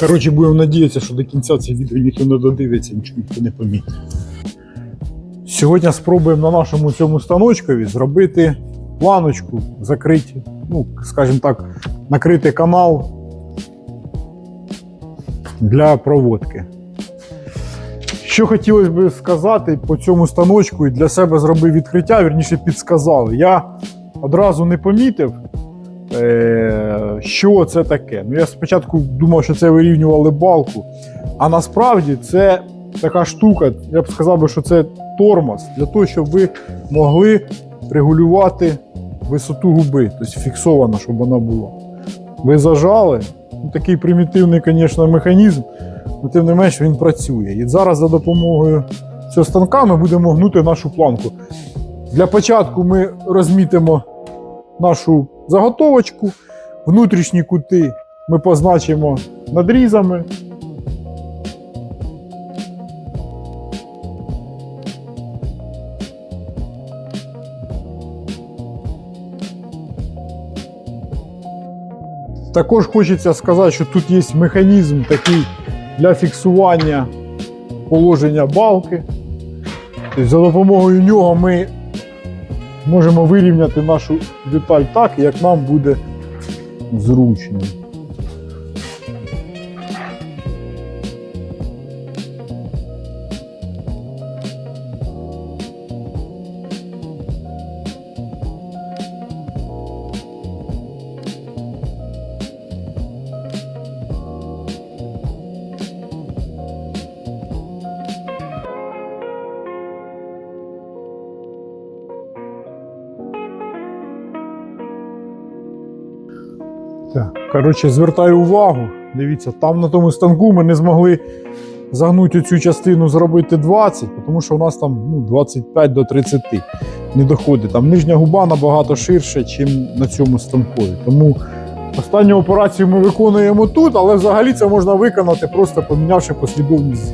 Коротше, будемо надіятися, що до кінця це відео ніхто не додивиться, нічого ніхто не помітить. Сьогодні спробуємо на нашому цьому станочкові зробити планочку, закрити, ну, скажімо так, накрити канал для проводки. Що хотілося б сказати по цьому станочку і для себе зробив відкриття, вірніше підсказали. Я одразу не помітив, що це таке. Ну, я спочатку думав, що це вирівнювали балку, а насправді це така штука, я б сказав, би, що це тормоз для того, щоб ви могли регулювати висоту губи, тобто фіксована, щоб вона була. Ви зажали, ну, такий примітивний, звісно, механізм, але тим не менш він працює. І зараз за допомогою цього станка ми будемо гнути нашу планку. Для початку ми розмітимо нашу заготовочку, внутрішні кути ми позначимо надрізами. Також хочеться сказати, що тут є механізм такий для фіксування положення балки. Тобто за допомогою нього ми можемо вирівняти нашу деталь так, як нам буде зручно. Так, коротше, звертаю увагу. Дивіться, там на тому станку ми не змогли загнути цю частину зробити 20, тому що у нас там ну, 25 до 30 не доходить. Там нижня губа набагато ширша, ніж на цьому станкові. Тому останню операцію ми виконуємо тут, але взагалі це можна виконати, просто помінявши послідовність.